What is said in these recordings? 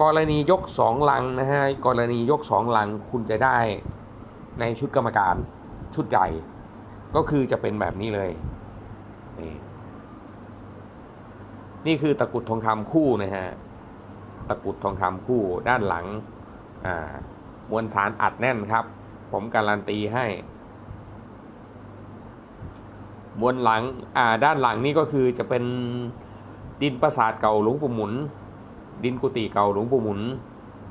กรณียกสองลังนะฮะกรณียกสองลังคุณจะได้ในชุดกรรมการชุดใหญ่ ก็คือจะเป็นแบบนี้เลย นี่นี่คือตะกุดทองคำคู่นะฮะตะกุดทองคำคู่ด้านหลังอ่ามวลสารอัดแน่นครับ ผมการันตีให้มวลหลังอ่าด้านหลังนี่ก็คือจะเป็นดินประสาทเก่าหลวงปู่หมุน ดินกุฏิเก่าหลวงปู่หมุน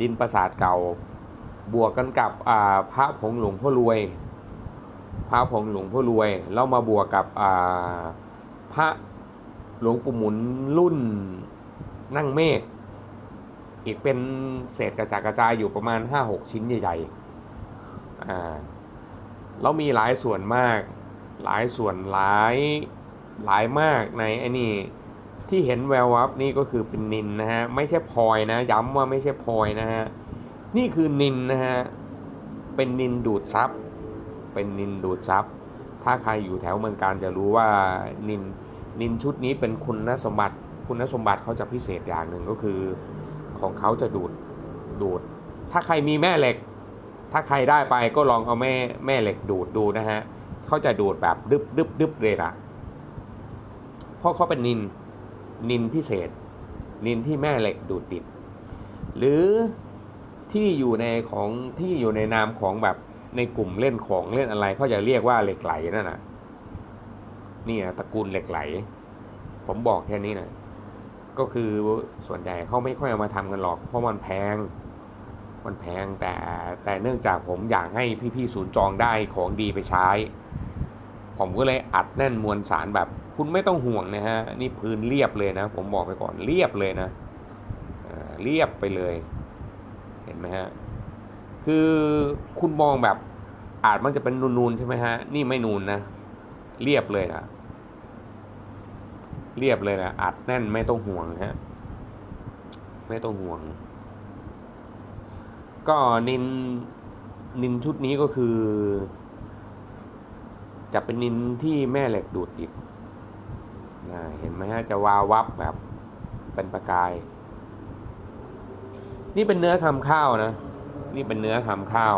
ดินประสาทเก่า บวกกันกับพระผงหลวงพ่อรวย พระผงหลวงพ่อรวยแล้วมาบวกกับพระหลวงปู่หมุนรุ่นนั่งเมฆอีกเป็นเศษกระจายกระจายอยู่ประมาณ 5-6 ชิ้นใหญ่ๆอ่าแล้วมีหลายส่วนมาก หลายส่วนหลายหลายมากในไอ้นี่ ที่เห็นแวววับนี่ก็คือเป็นนินนะฮะไม่ใช่พลอยนะ ย้ำว่าไม่ใช่พลอยนะฮะนี่คือนินนะฮะเป็นนินดูดซับเป็นนินดูดซับถ้าใครอยู่แถวเมืองการจะรู้ว่านินนินชุดนี้เป็นคุณสมบัติ คุณสมบัติเขาจะพิเศษอย่างหนึ่งก็คือ ของเขาจะดูดดูด ถ้าใครมีแม่เหล็ก ถ้าใครได้ไปก็ลองเอาแม่แม่เหล็กดูดดูนะฮะเขาจะดูดแบบดึบดึบดึบเลยล่ะเพราะเขาเป็นนิน นินพิเศษ นินที่แม่เหล็กดูดติด หรือที่อยู่ในของที่อยู่ในนามของแบบในกลุ่มเล่นของเล่นอะไรเขาจะเรียกว่าเหล็กไหลนั่นน่ะนี่นะตระกูลเหล็กไหล ผมบอกแค่นี้นะก็คือส่วนใหญ่เขาไม่ค่อยเอามาทำกันหรอก เพราะมันแพง มันแพงแต่แต่เนื่องจากผมอยากให้พี่ๆศูนย์จองได้ของดีไปใช้ ผมก็เลยอัดแน่นมวลสารแบบ คุณไม่ต้องห่วงนะฮะนี่พื้นเรียบเลยนะ ผมบอกไปก่อนเรียบเลยนะเรียบไปเลย เห็นไหมฮะคือคุณมองแบบอาจมันจะเป็นนูนๆใช่ไหมฮะนี่ไม่นูนนะเรียบเลยนะเรียบเลยนะอัดแน่นไม่ต้องห่วงฮะไม่ต้องห่วง ก็นินนินชุดนี้ก็คือ จะเป็นนินที่แม่เหล็กดูดติด เห็นไหมฮะจะวาววับแบบเป็นประกาย นี่เป็นเนื้อคำข้าวนะ นี่เป็นเนื้อคำข้าว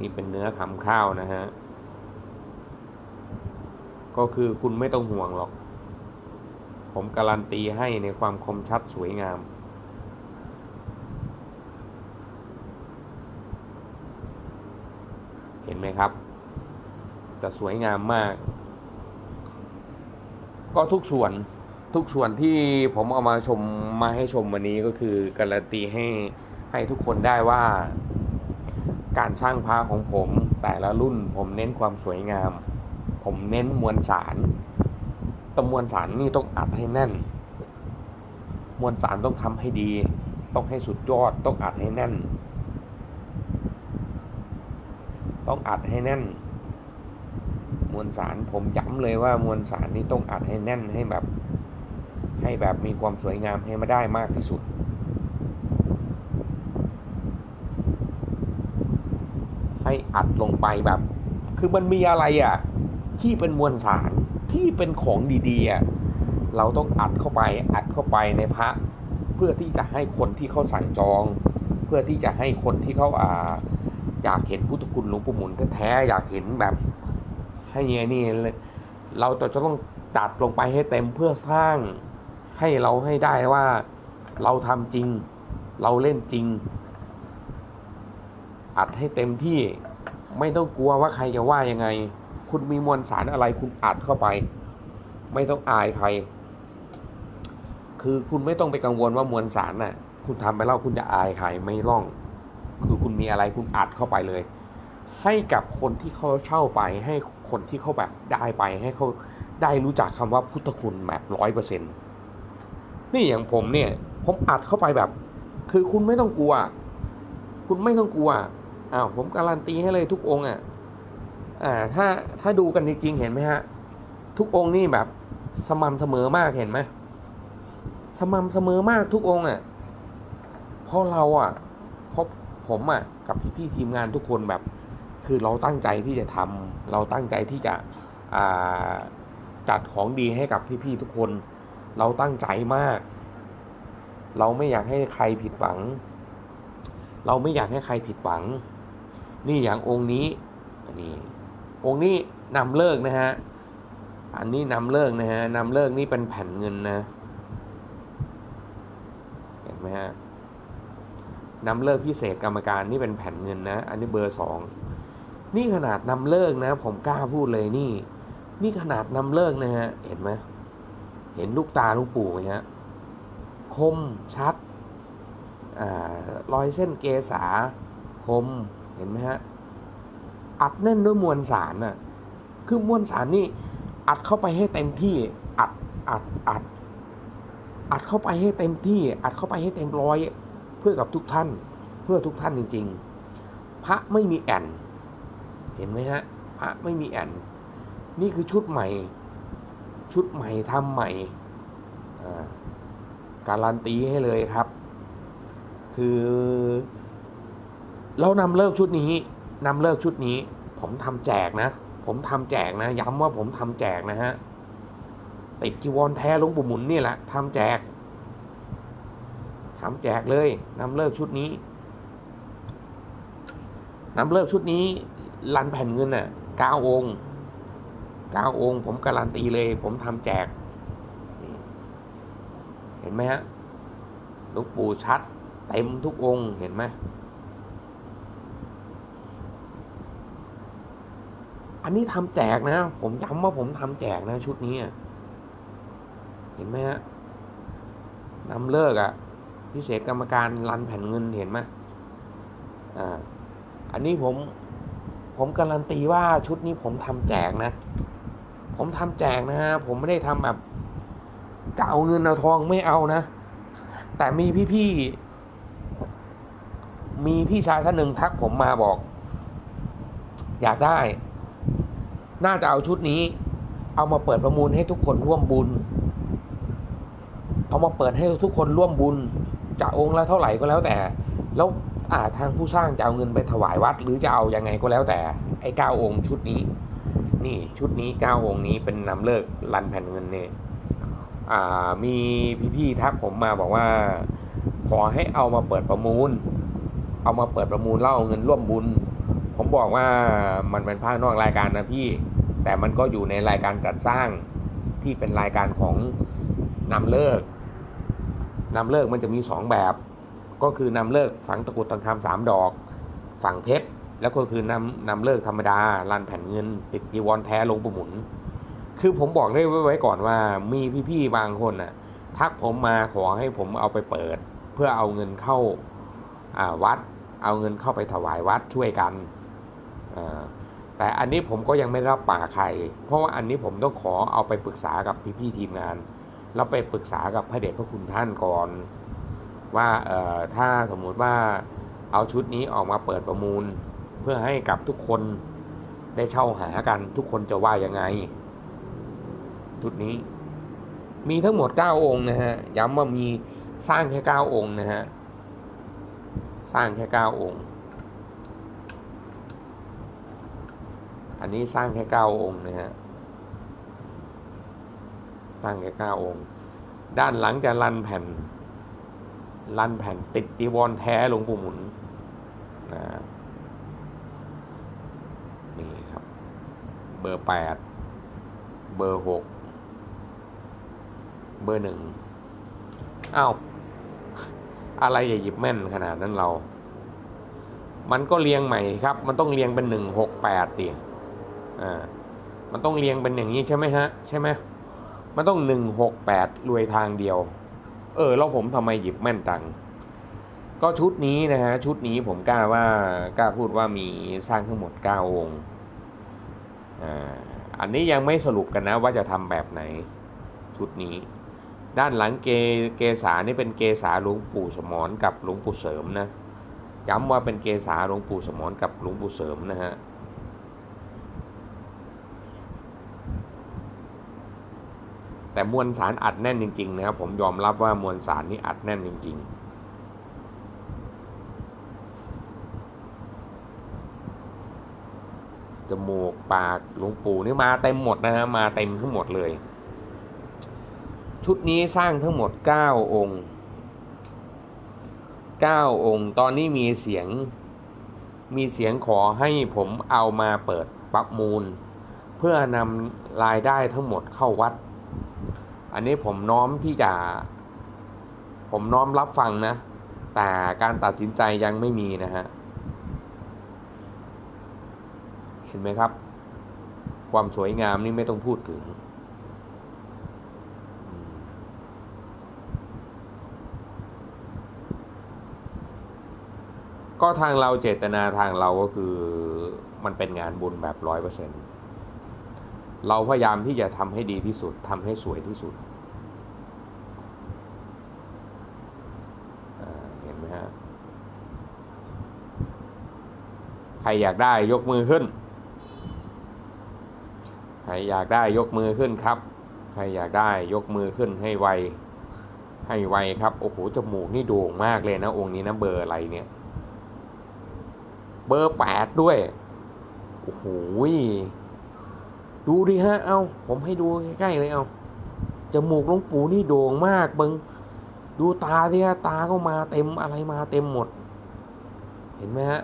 นี่เป็นเนื้อคำข้าวนะฮะ ก็คือคุณไม่ต้องห่วงหรอก ผมการันตีให้ในความคมชัดสวยงามเห็นไหมครับ จะสวยงามมาก ก็ทุกส่วนทุกส่วนที่ผมเอามาชมมาให้ชมวันนี้ก็คือการันตีให้ให้ทุกคนได้ว่า การช่างพระของผม แต่ละรุ่นผมเน้นความสวยงาม ผมเน้นมวลสารแตมวลสารนี่ต้องอัดให้แน่น มวลสารต้องทำให้ดี ต้องให้สุดยอดต้องอัดให้แน่น ต้องอัดให้แน่น มวลสารผมย้ำเลยว่ามวลสารนี่ต้องอัดให้แน่นให้แบบ ให้แบบมีความสวยงามให้มาได้มากที่สุด ให้อัดลงไปแบบ คือมันมีอะไรอะที่เป็นมวลสารที่เป็นของดีๆอะเราต้องอัดเข้าไปอัดเข้าไปในพระ เพื่อที่จะให้คนที่เขาสั่งจอง เพื่อที่จะให้คนที่เขาอ่าอยากเห็นพุทธคุณหลวงปู่หมุนแท้ๆอยากเห็นแบบ ให้เงี้ยนี่เลยเราจะต้องจัดลงไปให้เต็มเพื่อสร้างให้เราให้ได้ว่าเราทำจริง เราเล่นจริง อัดให้เต็มที่ไม่ต้องกลัวว่าใครจะว่ายังไง คุณมีมวลสารอะไรคุณอัดเข้าไป ไม่ต้องอายใคร คือคุณไม่ต้องไปกังวลว่ามวลสารน่ะ คุณทำไปแล้วคุณจะอายใครไม่ร่อง คือคุณมีอะไรคุณอัดเข้าไปเลย ให้กับคนที่เขาเช่าไปให้ คนที่เขาแบบได้ไปให้เขาได้รู้จักคำว่าพุทธคุณแบบร้อยเปอร์เซ็นต์นี่อย่างผมเนี่ย ผมอัดเข้าไปแบบ คือคุณไม่ต้องกลัว คุณไม่ต้องกลัวอ้าวผมการันตีให้เลยทุกองค์อะอ่าถ้าถ้าดูกันจริงๆเห็นไหมฮะ ทุกองค์นี่แบบสม่ำเสมอมากเห็นไหมสม่ำเสมอมากทุกองค์อะเพราะเราอะเพราะผมอะกับพี่ๆทีมงานทุกคนแบบ คือเราตั้งใจที่จะทำเราตั้งใจที่จะจัดของดีให้กับพี่ๆทุกคน เราตั้งใจมาก เราไม่อยากให้ใครผิดหวัง เราไม่อยากให้ใครผิดหวัง นี่อย่างองค์นี้อันนี้องค์นี้นำเลิกนะฮะอันนี้นำเลิกนะฮะนำเลิกนี่เป็นแผ่นเงินนะเห็นไหมฮะนำเลิกพิเศษกรรมการนี่เป็นแผ่นเงินนะ อันนี้เบอร์สอง นี่ขนาดนำเลิกนะ ผมกล้าพูดเลยนี่ นี่ขนาดนำเลิกนะฮะ เห็นไหมเห็นลูกตาลูกปู่ไหมฮะ คมชัดอรอยเส้นเกษาคมเห็นไหมฮะ อัดแน่นด้วยมวลสารน่ะ คือมวลสารนี่ อัดเข้าไปให้เต็มที่ อัด อัด อัด อัดเข้าไปให้เต็มที่ อัดเข้าไปให้เต็มร้อย เพื่อกับทุกท่าน เพื่อทุกท่านจริง ๆ พระไม่มีแอน เห็นไหมฮะพระไม่มีแอนนี่คือชุดใหม่ ชุดใหม่ทำใหม่การันตีให้เลยครับ คือ เรานำเลิกชุดนี้นำเลิกชุดนี้ ผมทำแจกนะ ผมทำแจกนะ ย้ำว่าผมทำแจกนะฮะติดจีวรแท้หลวงปู่หมุนนี่แหละทำแจกทำแจกเลยนำเลิกชุดนี้นำเลิกชุดนี้ รันแผ่นเงินน่ะเก้าองค์เก้าองค์ ผมการันตีเลย ผมทำแจก เห็นไหมฮะลวงปู่ชัด เต็มทุกองค์เห็นไหมอันนี้ทำแจกนะ ผมย้ำว่าผมทำแจกนะ ชุดนี้ เห็นไหมฮะนำเลิกอะ่ะพิเศษกรรมการรันแผ่นเงินเห็นไหมอ่า อันนี้ผม ผมการันตีว่าชุดนี้ผมทำแจกนะ ผมทำแจกนะฮะผมไม่ได้ทำแบบกเอาเงินเอาทองไม่เอานะ แต่มีพี่ๆมีพี่ชายท่านหนึ่งทักผมมาบอก อยากได้ น่าจะเอาชุดนี้ เอามาเปิดประมูลให้ทุกคนร่วมบุญ เอามาเปิดให้ทุกคนร่วมบุญจะองค์ละเท่าไหร่ก็แล้วแต่ แล้ว อ่าทางผู้สร้างจะเอาเงินไปถวายวัด หรือจะเอายังไงก็แล้วแต่ไอ้เก้าองค์ชุดนี้ นี่ชุดนี้เก้าองค์นี้เป็นนำเลิกรันแผ่นเงินเนี่ยอ่ามีพี่ๆทักผมมาบอกว่า ขอให้เอามาเปิดประมูล เอามาเปิดประมูลแล้วเอาเงินร่วมบุญ ผมบอกว่ามันเป็นภาคนอกรายการนะพี่ แต่มันก็อยู่ในรายการจัดสร้างที่เป็นรายการของนำเลิกนำเลิกมันจะมีสองแบบ ก็คือนำเลิกฝังตะกรุดตะคำสามดอก ฝังเพชรแล้วก็คือนำนำเลิกธรรมดารันแผ่นเงิน ติดจีวรแท้ลงประหมุน คือผมบอกได้ไว้ก่อนว่ามีพี่ๆบางคนน่ะทักผมมาขอให้ผมเอาไปเปิด เพื่อเอาเงินเข้าวัด เอาเงินเข้าไปถวายวัดช่วยกัน แต่อันนี้ผมก็ยังไม่รับปากใคร เพราะว่าอันนี้ผมต้องขอเอาไปปรึกษากับพี่ๆทีมงาน แล้วไปปรึกษากับพระเดชพระคุณท่านก่อน ว่าถ้าสมมุติว่าเอาชุดนี้ออกมาเปิดประมูล เพื่อให้กับทุกคนได้เช่าหากันทุกคนจะว่ายังไง ชุดนี้ มีทั้งหมด 9 องค์นะฮะย้ำว่ามีสร้างแค่ 9 องค์นะฮะสร้างแค่ 9 องค์ อันนี้สร้างแค่ 9 องค์นะฮะสร้างแค่ 9 องค์ ด้านหลังจะรันแผ่น รันแผ่นติดตีวรแท้หลวงปู่หมุนนะนี่ครับ เบอร์8เบอร์6เบอร์หนึ่งอ้าวอะไรอย่าหยิบแม่นขนาดนั้นเรา มันก็เรียงใหม่ครับ มันต้องเรียงเป็นหนึ่งหกแปดดิอ่า มันต้องเรียงเป็นอย่างนี้ใช่ไหมฮะ ใช่ไหมมันต้องหนึ่งหกแปดรวยทางเดียว เออแล้วผมทำไมหยิบแม่นตังก็ชุดนี้นะฮะชุดนี้ผมกล้าว่ากล้าพูดว่ามีสร้างทั้งหมดเก้าองค์อ่าอันนี้ยังไม่สรุปกันนะว่าจะทำแบบไหนชุดนี้ ด้านหลังเกเกษานี่เป็นเกษาหลวงปู่สมรกับหลวงปู่เสริมนะจำว่าเป็นเกษาหลวงปู่สมรกับหลวงปู่เสริมนะฮะ แต่มวลสารอัดแน่นจริง ๆ นะครับ ผมยอมรับว่ามวลสารนี่อัดแน่นจริง ๆจมูกปากหลวงปู่นี่มาเต็มหมดนะฮะมาเต็มทั้งหมดเลย ชุดนี้สร้างทั้งหมด 9 องค์ 9 องค์ ตอนนี้มีเสียงมีเสียงขอให้ผมเอามาเปิดประมูล เพื่อนำรายได้ทั้งหมดเข้าวัด อันนี้ผมน้อมที่จะ ผมน้อมรับฟังนะ แต่การตัดสินใจยังไม่มีนะฮะ เห็นไหมครับ ความสวยงามนี่ไม่ต้องพูดถึง ก็ทางเราเจตนาทางเราก็คือมันเป็นงานบุญแบบร้อยเปอร์เซ็นต์ เราพยายามที่จะทำให้ดีที่สุดทำให้สวยที่สุดเห็นไหมฮะใครอยากได้ยกมือขึ้น ใครอยากได้ยกมือขึ้นครับ ใครอยากได้ยกมือขึ้นให้ไว ให้ไวครับ โอ้โห จมูกนี่โด่งมากเลยนะองค์นี้นะเบอร์อะไรเนี่ย เบอร์แปดด้วย โอ้โห ดูดิฮะ เอาผมให้ดูใกล้ๆเลยเอาจมูกหลวงปู่นี่โด่งมากเบิงดูตาที่ฮะตาก็มาเต็มอะไรมาเต็มหมด เห็นไหมฮะ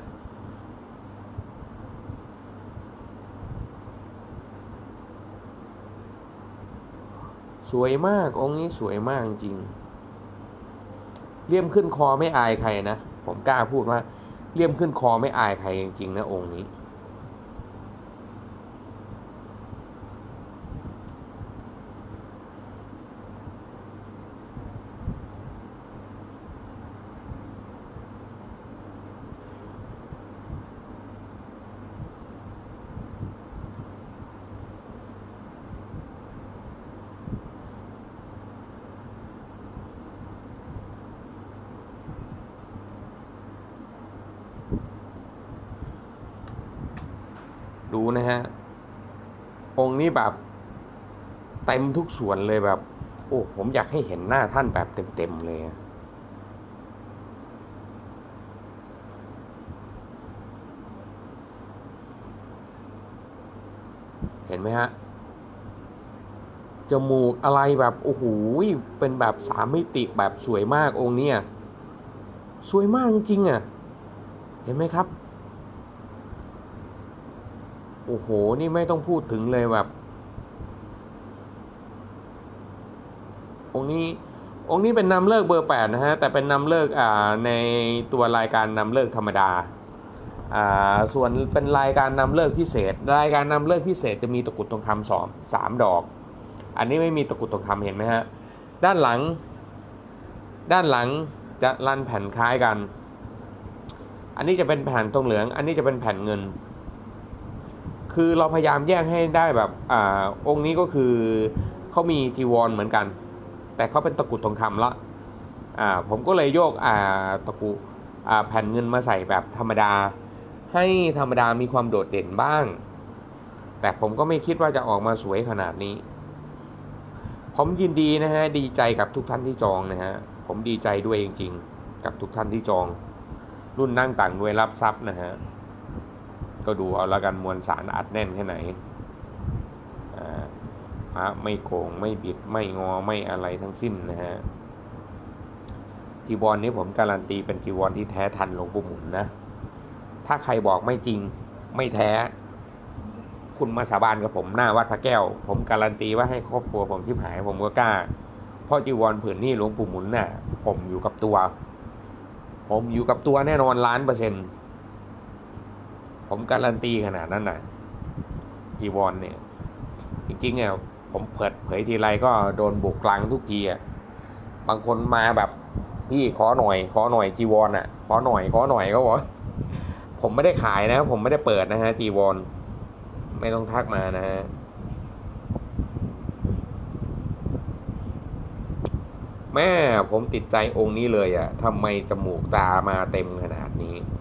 สวยมากองค์นี้สวยมากจริงเลี่ยมขึ้นคอไม่อายใครนะ ผมกล้าพูดว่า เลี่ยมขึ้นคอไม่อายใครจริงๆนะองค์นี้ ดู นะฮะ องค์นี้แบบเต็มทุกส่วนเลยแบบ โอ้ผมอยากให้เห็นหน้าท่านแบบเต็มๆเลย เห็นไหมฮะ จมูกอะไรแบบโอ้โหเป็นแบบสามมิติแบบสวยมากองค์เนี้ยสวยมากจริงๆอะ เห็นไหมครับ โอ้โห นี่ไม่ต้องพูดถึงเลยแบบ องค์นี้ องค์นี้เป็นนำเลิกเบอร์แปดนะฮะ แต่เป็นนำเลิกอ่าในตัวรายการนำเลิกธรรมดา อ่า ส่วนเป็นรายการนำเลิกพิเศษ รายการนำเลิกพิเศษจะมีตะกุดทองคำสองสามดอก อันนี้ไม่มีตะกุดทองคำเห็นไหมฮะ ด้านหลัง ด้านหลังจะรันแผ่นคล้ายกัน อันนี้จะเป็นแผ่นทองเหลือง อันนี้จะเป็นแผ่นเงิน คือเราพยายามแยกให้ได้แบบอ่าองค์นี้ก็คือเขามีจีวรเหมือนกัน แต่เขาเป็นตะกรุดทองคำละอ่าผมก็เลยโยกอ่าตะกรุอ่าแผ่นเงินมาใส่แบบธรรมดา ให้ธรรมดามีความโดดเด่นบ้าง แต่ผมก็ไม่คิดว่าจะออกมาสวยขนาดนี้ ผมยินดีนะฮะดีใจกับทุกท่านที่จองนะฮะผมดีใจด้วยจริง ๆ กับทุกท่านที่จอง รุ่นนั่งต่างด้วยรับทรัพย์นะฮะ ก็ดูเอาละกันมวลสารอัดแน่นแค่ไหนพระไม่โกงไม่บิดไม่งอไม่อะไรทั้งสิ้นนะฮะจีวรนี้ผมการันตีเป็นจีวรที่แท้ทันหลวงปู่หมุนนะ ถ้าใครบอกไม่จริงไม่แท้ คุณมาสาบานกับผมหน้าวัดพระแก้ว ผมการันตีว่าให้ครอบครัวผมที่หายผมก็กล้าเพราะจีวรผืนนี้หลวงปู่หมุนน่ะผมอยู่กับตัว ผมอยู่กับตัวแน่นอนล้านเปอร์เซ็นต์ ผมการันตีขนาดนั้นน่ะจีวรเนี่ย จริงๆเนี่ยผมเปิดเผยทีไรก็โดนบุกกลางทุกทีอะบางคนมาแบบพี่ขอหน่อย ขอหน่อยจีวรอะ ขอหน่อย ขอหน่อยก็บอกผมไม่ได้ขายนะ ผมไม่ได้เปิดนะฮะจีวรไม่ต้องทักมานะฮะแม่ผมติดใจองค์นี้เลยอะ่ะทำไมจมูกตามาเต็มขนาดนี้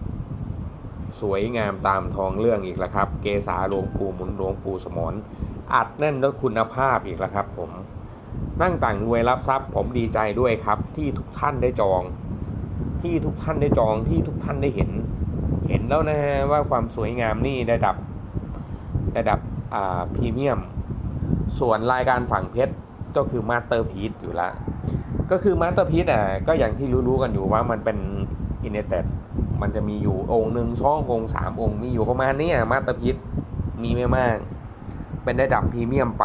สวยงามตามทองเรื่องอีกแล้วครับ เกษาหลวงปู่หมุนหลวงปู่สมรอัดแน่นด้วยคุณภาพอีกแล้วครับผมนั่งต่างรวยรับทรัพย์ ผมดีใจด้วยครับ ที่ทุกท่านได้จอง ที่ทุกท่านได้จองที่ทุกท่านได้เห็น เห็นแล้วนะฮะว่าความสวยงามนี่ระดับระดับอ่าพรีเมียม ส่วนรายการฝั่งเพชรก็คือมาสเตอร์พี e อยู่ล้วก็คือมาสเตอร์พี e อะก็อย่างที่รู้ๆกันอยู่ว่ามันเป็นอินเนเต็ด มันจะมีอยู่องค์หนึ่งสององค์สามองค์มีอยู่ประมาณนี้มาตรพิษมีไม่มาก เป็นระดับพรีเมียมไป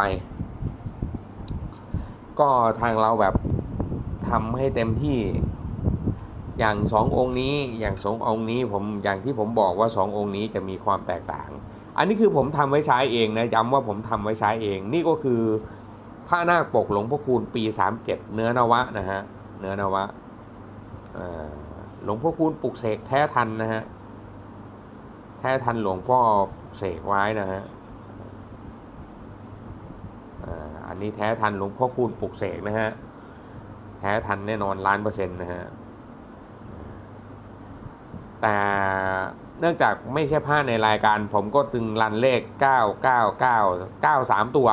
ก็ทางเราแบบทำให้เต็มที่อย่างสององค์นี้อย่างสององค์นี้ผมอย่างที่ผมบอกว่าสององค์นี้จะมีความแตกต่าง อันนี้คือผมทำไว้ใช้เองนะย้ำว่าผมทำไว้ใช้เอง นี่ก็คือผ้านาคปกหลวงพ่อคูณปี 37 เนื้อนวะนะฮะเนื้อนวะอ่า หลวงพ่อคูณปลุกเสกแท้ทันนะฮะแท้ทันหลวงพ่อปลุกเสกไว้นะฮะอ่าอันนี้แท้ทันหลวงพ่อคูณปลุกเสกนะฮะแท้ทันแน่นอนล้านเปอร์เซ็นต์นะฮะแต่เนื่องจากไม่ใช่ผ้าในรายการ ผมก็ตึงรันเลข 9 9 9 9 3 ตัว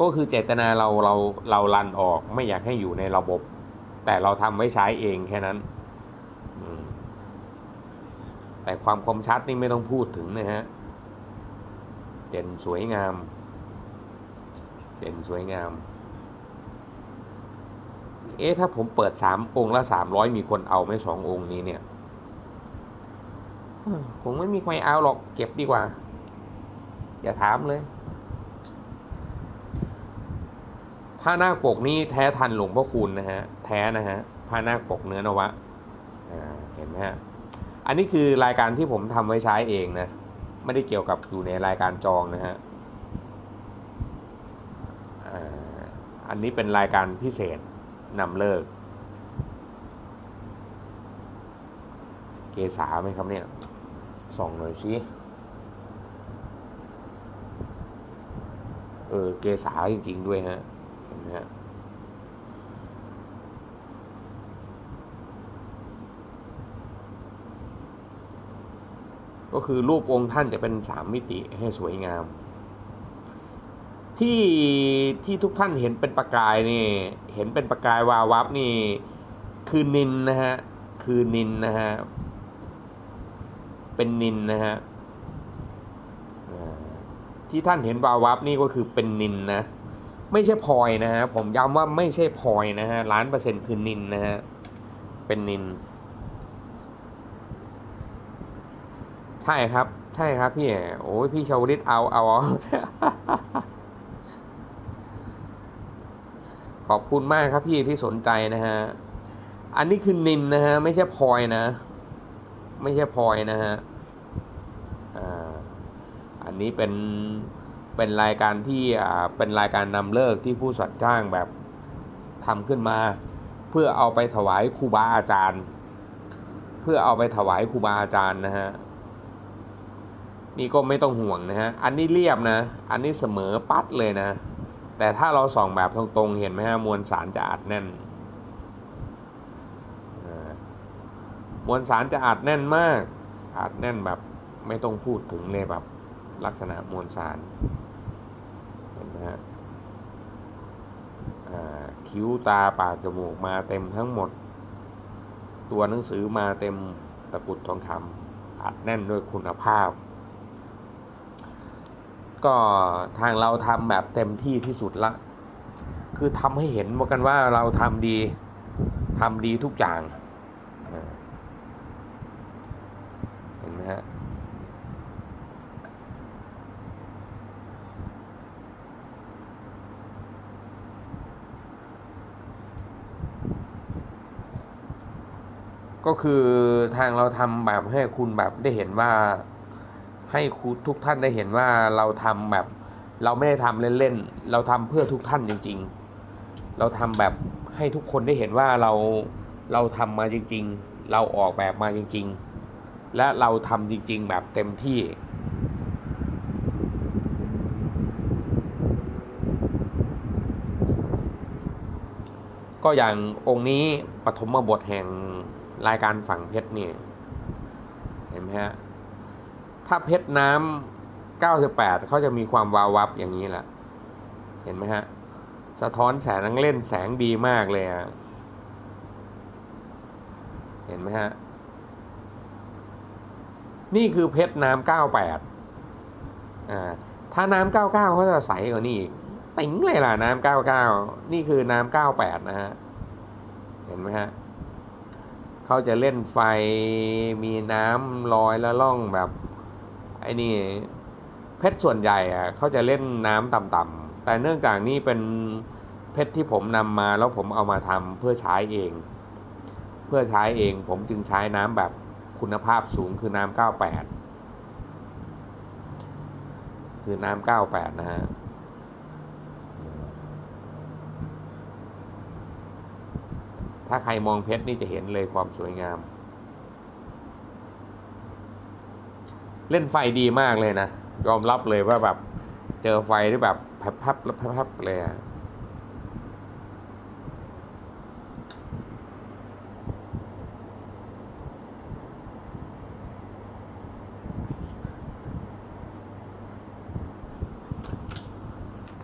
ก็คือเจตนาเราเราเรารันออกไม่อยากให้อยู่ในระบบ แต่เราทำไว้ใช้เองแค่นั้นอืมแต่ความคมชัดนี่ไม่ต้องพูดถึงนะฮะ เด่นสวยงาม เด่นสวยงาม เอ๊ะถ้าผมเปิดสามองค์ละสามร้อยมีคนเอาไหม่สององค์นี้เนี่ยอืมคงไม่มีใครเอาหรอกเก็บดีกว่า อย่าถามเลย ผ้านาคปกนี้แท้ทันหลวงพ่อคูณนะฮะแท้นะฮะผ้านาคปกเนื้อนวะเห็นไหมฮะอันนี้คือรายการที่ผมทำไว้ใช้เองนะไม่ได้เกี่ยวกับอยู่ในรายการจองนะฮะอันนี้เป็นรายการพิเศษนำเลิก เกษาไหมครับเนี่ยส่องหน่อยสิเออเกษาจริง ๆ ด้วยฮะ นไหมฮะก็คือรูปองค์ท่านจะเป็นสามมิติให้สวยงาม ที่ที่ทุกท่านเห็นเป็นประกายนี่เห็นเป็นประกายวาวับนี่คือนินนะฮะคือนินนะฮะเป็นนินนะฮะที่ท่านเห็นวาวับนี่ก็คือเป็นนินนะ ไม่ใช่พลอยนะฮะผมย้ำว่าไม่ใช่พลอยนะฮะล้านเปอร์เซ็นต์คือนินนะฮะเป็นนิน ใช่ครับ ใช่ครับพี่โอ้ยพี่ชาวลิตเอาเอาขอบคุณมากครับพี่ที่สนใจนะฮะ อันนี้คือนินนะฮะ ไม่ใช่พลอยนะ ไม่ใช่พลอยนะฮะ อ่า อันนี้เป็น เป็นรายการที่อ่าเป็นรายการนำเลิกที่ผู้สัตว์จ้างแบบทำขึ้นมา เพื่อเอาไปถวายครูบาอาจารย์ เพื่อเอาไปถวายครูบาอาจารย์นะฮะนี่ก็ไม่ต้องห่วงนะฮะอันนี้เรียบนะ อันนี้เสมอปัดเลยนะ แต่ถ้าเราส่องแบบตรงๆเห็นไหมฮะมวลสารจะอัดแน่นมวลสารจะอัดแน่นมากอัดแน่นแบบไม่ต้องพูดถึงเลยแบบลักษณะมวลสาร เห็นไหมฮะอ่าคิ้วตาปากจมูกมาเต็มทั้งหมด ตัวหนังสือมาเต็มตะกุดทองคำอัดแน่นด้วยคุณภาพ ก็ทางเราทำแบบเต็มที่ที่สุดละ คือทำให้เห็นว่ากันว่าเราทำดีทำดีทุกอย่างอ่าเห็นไหมฮะ ก็คือทางเราทำแบบให้คุณแบบได้เห็นว่า ให้คุณทุกท่านได้เห็นว่าเราทำแบบ เราไม่ได้ทำเล่นๆเราทำเพื่อทุกท่านจริง ๆ เราทำแบบให้ทุกคนได้เห็นว่าเราเราทำมาจริง ๆ เราออกแบบมาจริง ๆ และเราทำจริง ๆ แบบเต็มที่ก็อย่างองค์นี้ปฐมบทแห่ง รายการฝั่งเพชรเนี่ยเห็นไหมฮะถ้าเพชรน้ำ98เขาจะมีความวาววับอย่างนี้แหละเห็นไหมฮะสะท้อนแสงนังเล่นแสงดีมากเลยอะเห็นไหมฮะนี่คือเพชรน้ำ98อ่าถ้าน้ำ99เขาจะใสกว่านี้อีกติ๋งเลยล่ะน้ำ99 นี่คือน้ำ98นะฮะ เห็นไหมฮะ เขาจะเล่นไฟมีน้ำลอยแล้วล่องแบบไอ้นี่เพชรส่วนใหญ่อะเขาจะเล่นน้ำต่ำๆแต่เนื่องจากนี่เป็นเพชรที่ผมนำมาแล้วผมเอามาทำเพื่อใช้เอง เพื่อใช้เองผมจึงใช้น้ำแบบคุณภาพสูงคือน้ำ98 คือน้ำ98 นะฮะ ถ้าใครมองเพชรนี่จะเห็นเลยความสวยงาม เล่นไฟดีมากเลยนะ ยอมรับเลยว่าแบบเจอไฟที่แบบพับๆแล้วพับๆเลยอะ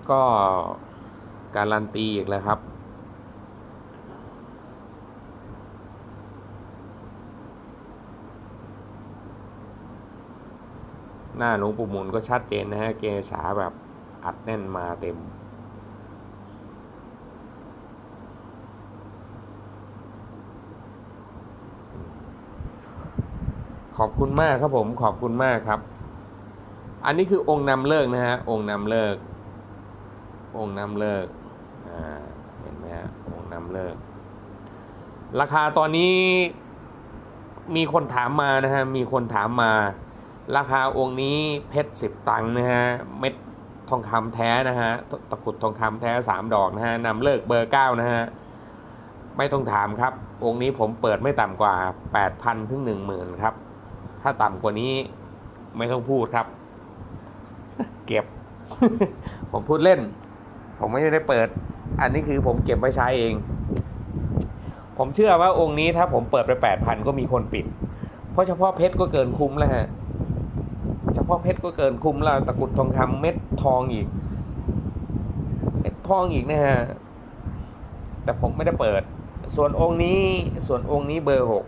ก็การันตีอีกแล้วครับ หน้าหลวงปู่หมุนก็ชัดเจนนะฮะเกษาแบบอัดแน่นมาเต็ม ขอบคุณมากครับผมขอบคุณมากครับ อันนี้คือองค์นำเลิกนะฮะองค์นำเลิก องค์นำเลิกอ่าเห็นไหมฮะองค์นำเลิก ราคาตอนนี้มีคนถามมานะฮะมีคนถามมา ราคาองค์นี้เพชรสิบตังค์นะฮะ เม็ดทองคำแท้นะฮะ ตะกรุดทองคำแท้สามดอกนะฮะนำเลิกเบอร์เก้านะฮะ ไม่ต้องถามครับ องค์นี้ผมเปิดไม่ต่ำกว่าแปดพันถึงหนึ่งหมื่นครับ ถ้าต่ำกว่านี้ไม่ต้องพูดครับ เก็บ ผมพูดเล่น ผมไม่ได้เปิด อันนี้คือผมเก็บไว้ใช้เอง ผมเชื่อว่าองค์นี้ถ้าผมเปิดไปแปดพันก็มีคนปิด เพราะเฉพาะเพชรก็เกินคุ้มแล้วฮะ เฉพาะเพชรก็เกินคุ้มแล้วตะกุดทองคำเม็ดทองอีก เม็ดทองอีกนะฮะ แต่ผมไม่ได้เปิด ส่วนองค์นี้ส่วนองค์นี้เบอร์หก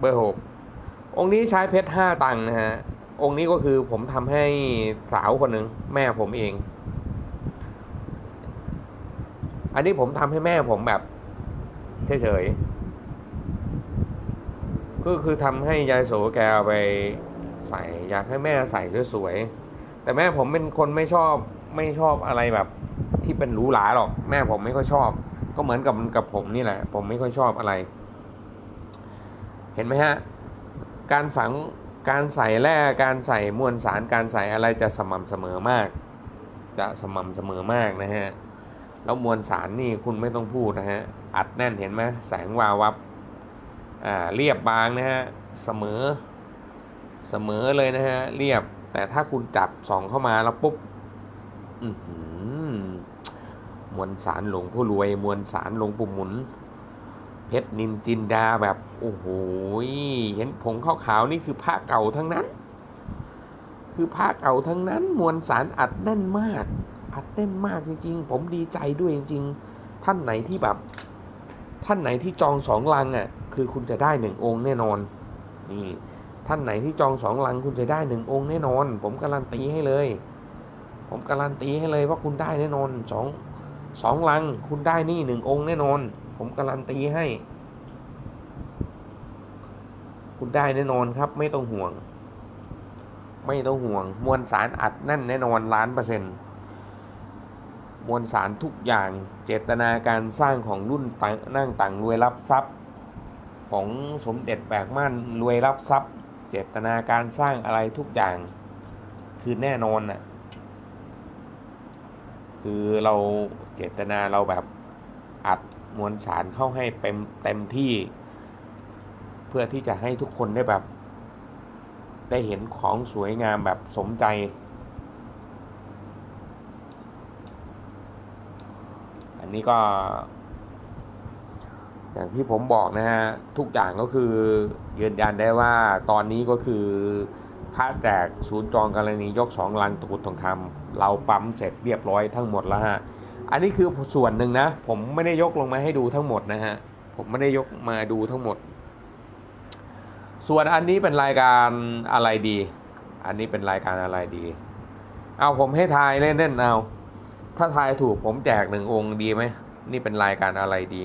เบอร์หกองค์นี้ใช้เพชรห้าตังค์นะฮะ องค์นี้ก็คือผมทำให้สาวคนหนึ่งแม่ผมเอง อันนี้ผมทำให้แม่ผมแบบเฉยๆก็คือทำให้ยายโสแกเอาไป ใส่อยากให้แม่ใส่สวยๆแต่แม่ผมเป็นคนไม่ชอบไม่ชอบอะไรแบบ ที่เป็นหรูหราหรอก แม่ผมไม่ค่อยชอบ ก็เหมือนกับกับผมนี่แหละ ผมไม่ค่อยชอบอะไร เห็นไหมฮะ การฝังการใส่แร่การใส่มวลสารการใส่อะไรจะสม่ำเสมอมาก จะสม่ำเสมอมากนะฮะแล้วมวลสารนี่คุณไม่ต้องพูดนะฮะอัดแน่นเห็นไหมแสงวาววับอ่าเรียบบางนะฮะเสมอ เสมอเลยนะฮะ เรียบ แต่ถ้าคุณจับส่องเข้ามาแล้วปุ๊บมวลสารหลวงผู้รวย มวลสารหลวงปู่หมุน เพชรนินจินดาแบบ โอ้โหเห็นผงขาวๆนี่คือผ้าเก่าทั้งนั้น คือผ้าเก่าทั้งนั้น มวลสารอัดแน่นมาก อัดแน่นมากจริงๆ ผมดีใจด้วยจริง ๆ ท่านไหนที่แบบ ท่านไหนที่จองสองลังอะ คือคุณจะได้หนึ่งองค์แน่นอน นี่ ท่านไหนที่จองสองลังคุณจะได้หนึ่งองค์แน่นอน ผมการันตีให้เลย ผมการันตีให้เลยว่าคุณได้แน่นอนสองสองลังคุณได้นี่หนึ่งองค์แน่นอน ผมการันตีให้ คุณได้แน่นอนครับ ไม่ต้องห่วง ไม่ต้องห่วง มวลสารอัดแน่นแน่นอนล้านเปอร์เซ็นต์มวลสารทุกอย่างเจตนาการสร้างของรุ่นต่างนั่งต่างรวยรับทรัพย์ ของสมเด็จแบกมั่นรวยรับทรัพย์ เจตนาการสร้างอะไรทุกอย่าง คือแน่นอนน่ะ คือเราเจตนาเราแบบอัดมวลสารเข้าให้เต็มเต็มที่ เพื่อที่จะให้ทุกคนได้แบบ ได้เห็นของสวยงามแบบสมใจ อันนี้ก็ อย่างที่ผมบอกนะฮะทุกอย่างก็คือยืนยันได้ว่าตอนนี้ก็คือพระแจกศูนย์จองกรณียกสองลังตะกุดทองคำเราปั๊มเสร็จเรียบร้อยทั้งหมดแล้วฮะอันนี้คือส่วนหนึ่งนะ ผมไม่ได้ยกลงมาให้ดูทั้งหมดนะฮะผมไม่ได้ยกมาดูทั้งหมด ส่วนอันนี้เป็นรายการอะไรดี อันนี้เป็นรายการอะไรดี เอาผมให้ทายเล่นๆเอาถ้าทายถูกผมแจกหนึ่งองค์ดีไหมนี่เป็นรายการอะไรดี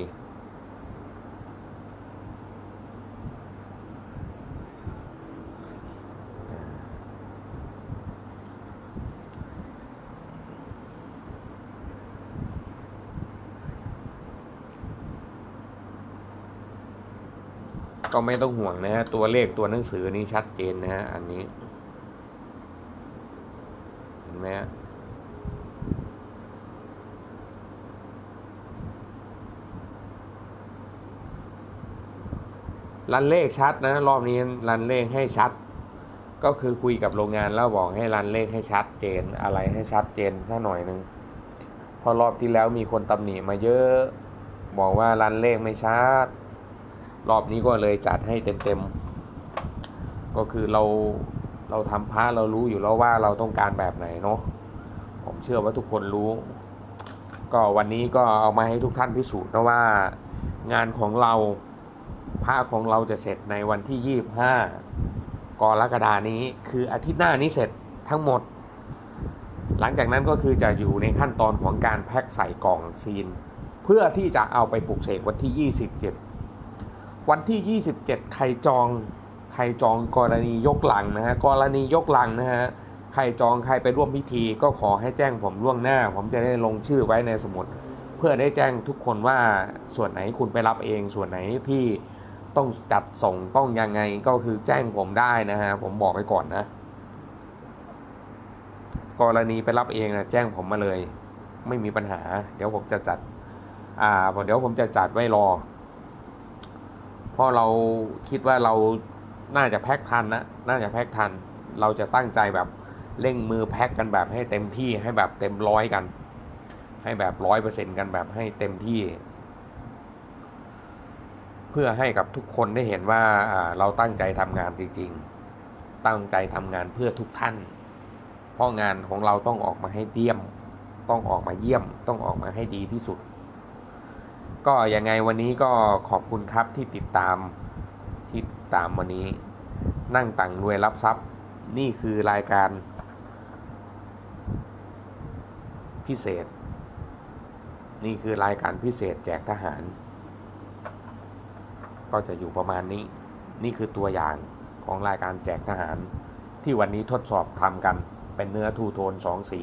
ก็ไม่ต้องห่วงนะฮะตัวเลขตัวหนังสือนี้ชัดเจนนะฮะอันนี้ เห็นไหมฮะรันเลขชัดนะ รอบนี้รันเลขให้ชัด ก็คือคุยกับโรงงานแล้วบอกให้รันเลขให้ชัดเจนอะไรให้ชัดเจนสักหน่อยหนึ่งพอรอบที่แล้วมีคนตำหนิมาเยอะ บอกว่ารันเลขไม่ชัด รอบนี้ก็เลยจัดให้เต็มๆ ก็คือเราเราทำพระเรารู้อยู่แล้วว่าเราต้องการแบบไหนเนาะผมเชื่อว่าทุกคนรู้ ก็วันนี้ก็เอามาให้ทุกท่านพิสูจน์นะว่า งานของเราผ้าของเราจะเสร็จในวันที่ 25กรกฎานี้ คืออาทิตย์หน้านี้เสร็จทั้งหมด หลังจากนั้นก็คือจะอยู่ในขั้นตอนของการแพ็คใส่กล่องซีน เพื่อที่จะเอาไปปลูกเสกวันที่ 27 วันที่ 27 ใครจอง ใครจองกรณียกหลังนะฮะ กรณียกหลังนะฮะ ใครจองใครไปร่วมพิธีก็ขอให้แจ้งผมล่วงหน้า ผมจะได้ลงชื่อไว้ในสมุด เพื่อได้แจ้งทุกคนว่าส่วนไหนคุณไปรับเอง ส่วนไหนที่ต้องจัดส่งต้องยังไงก็คือแจ้งผมได้นะฮะ ผมบอกไว้ก่อนนะ กรณีไปรับเองนะแจ้งผมมาเลย ไม่มีปัญหา เดี๋ยวผมจะจัด อ่าเดี๋ยวผมจะจัดไว้รอ เพราะเราคิดว่าเราน่าจะแพ็คทันนะน่าจะแพ็คทัน เราจะตั้งใจแบบเร่งมือแพ็คกันแบบให้เต็มที่ให้แบบเต็มร้อยกัน ให้แบบร้อยเปอร์เซ็นกันแบบให้เต็มที่ เพื่อให้กับทุกคนได้เห็นว่าอ่าเราตั้งใจทำงานจริง ๆ ตั้งใจทำงานเพื่อทุกท่าน เพราะงานของเราต้องออกมาให้เยี่ยม ต้องออกมาเยี่ยม ต้องออกมาให้ดีที่สุด ก็ยังไงวันนี้ก็ขอบคุณครับที่ติดตามที่ติดตามวันนี้ นั่งตังรวยรับทรัพย์ นี่คือรายการ พิเศษ นี่คือรายการพิเศษแจกทหาร ก็จะอยู่ประมาณนี้ นี่คือตัวอย่างของรายการแจกทหาร ที่วันนี้ทดสอบทำกันเป็นเนื้อทูโทนสองสี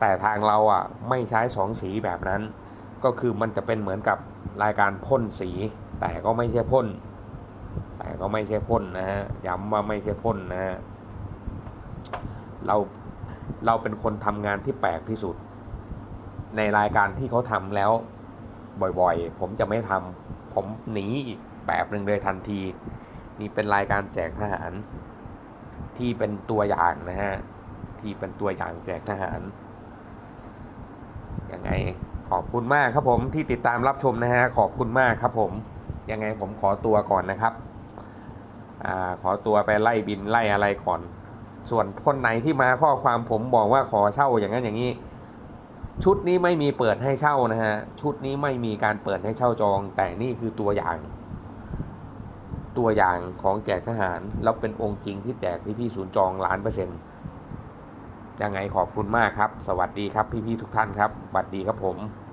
แต่ทางเราอะไม่ใช้สองสีแบบนั้น ก็คือมันจะเป็นเหมือนกับรายการพ่นสี แต่ก็ไม่ใช่พ่น แต่ก็ไม่ใช่พ่นนะฮะย้ำว่าไม่ใช่พ่นนะฮะเราเราเป็นคนทำงานที่แปลกที่สุด ในรายการที่เขาทำแล้วบ่อยๆ ผมจะไม่ทำผมหนีอีกแบบหนึ่งเลยทันที นี่เป็นรายการแจกทหาร ที่เป็นตัวอย่างนะฮะ ที่เป็นตัวอย่างแจกทหารยังไง ขอบคุณมากครับผมที่ติดตามรับชมนะฮะขอบคุณมากครับผมยังไงผมขอตัวก่อนนะครับอขอตัวไปไล่บินไล่อะไรก่อน ส่วนคนไหนที่มาข้อความผมบอกว่าขอเช่าอย่างนั้นอย่างนี้ ชุดนี้ไม่มีเปิดให้เช่านะฮะชุดนี้ไม่มีการเปิดให้เช่าจอง แต่นี่คือตัวอย่าง ตัวอย่างของแจกทหารแล้วเป็นองค์จริงที่แจกพี่ๆศูนย์จองล้านเปอร์เซ็นต์ ยังไงขอบคุณมากครับ สวัสดีครับพี่ๆทุกท่านครับสวัสดีครับผม